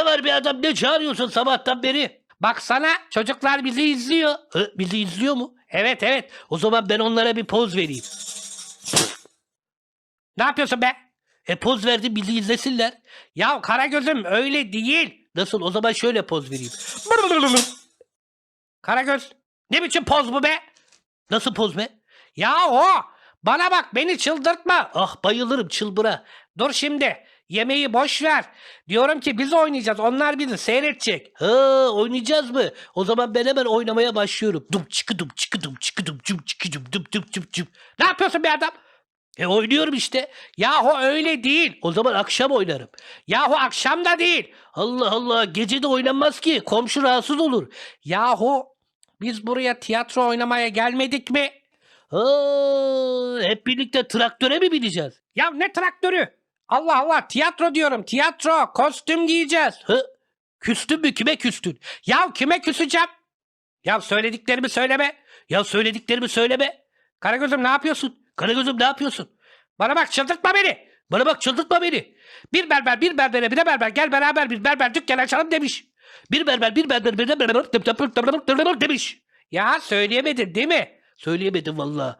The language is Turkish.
adam ne çağırıyorsun sabahtan beri? Baksana çocuklar bizi izliyor. Hı, bizi izliyor mu? Evet evet. O zaman ben onlara bir poz vereyim. Ne yapıyorsun be? E poz verdim bizi izlesinler. Ya Karagöz'üm öyle değil. Nasıl? O zaman şöyle poz vereyim. Karagöz. Ne biçim poz bu be? Nasıl poz be? Ya o. Bana bak beni çıldırtma. Ah bayılırım çılbıra. Dur şimdi. Yemeği boş ver. Diyorum ki biz oynayacağız. Onlar bizi seyredecek. Ha oynayacağız mı? O zaman ben hemen oynamaya başlıyorum. Dum çıkı dum çıkı dum çıkı dum cum çıkı dum dum dum cum cum. Ne yapıyorsun be adam? E oynuyorum işte. Yahu öyle değil. O zaman akşam oynarım. Yahu akşam da değil. Allah Allah gece de oynanmaz ki. Komşu rahatsız olur. Yahu biz buraya tiyatro oynamaya gelmedik mi? Ha, hep birlikte traktöre mi bineceğiz? Ya ne traktörü? Allah Allah tiyatro diyorum tiyatro kostüm giyeceğiz. Hı? Küstün mü kime küstün? Ya kime küseceğim? Ya söylediklerimi söyleme. Ya söylediklerimi söyleme. Karagöz'üm ne yapıyorsun? Karagöz'üm ne yapıyorsun? Bana bak çıldırtma beni. Bana bak çıldırtma beni. Bir berber bir berbere bir de berber gel beraber bir berber dükkan açalım demiş. Bir berber bir berber bir de berber demiş. Ya söyleyemedin değil mi? Söyleyemedim valla.